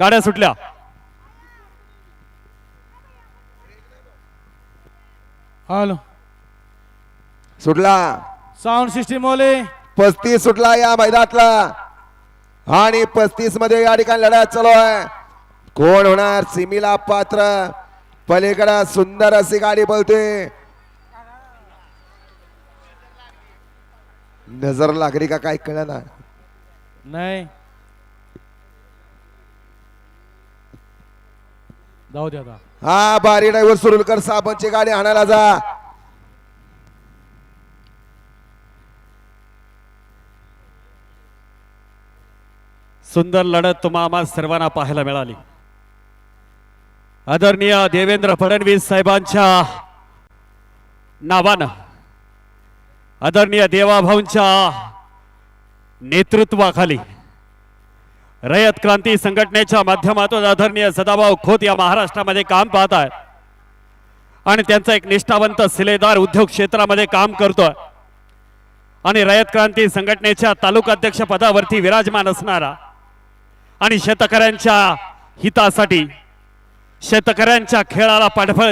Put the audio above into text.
गाड्या सुटल्या. हॅलो. सुटला. साऊंड सिस्टीम वाले. पस्तीस सुटला या मैदानातला. आणि पस्तीसमध्ये या ठिकाणी लढा चालू आहे. कोण होणार? सिमीला पात्र. पलीकडे सुंदर अशी गाडी बोलते नजर लागली का काय कळना? नाही. जाऊ दे आता. हा बारी ड्रायव्हर सुरुलकर साबणची गाडी आणायला जा. सुंदर लढत तुम्हा आम्हा सर्वांना पाहायला मिळाली. आदरणीय देवेंद्र फडणवीस साहेबांच्या नावानं आदरणीय देवाभाऊंच्या नेतृत्वाखाली रयत क्रांती संघटनेच्या माध्यमातून आदरणीय सदाभाऊ खोत या महाराष्ट्रामध्ये काम पाहत आहे आणि त्यांचा एक निष्ठावंत सिलेदार उद्योग क्षेत्रामध्ये काम करतोय. आणि रयत क्रांती संघटनेच्या तालुकाध्यक्ष पदावरती विराजमान असणारा आणि शेतकऱ्यांच्या हितासाठी शेतकऱ्यांच्या खेळाला पाठबळ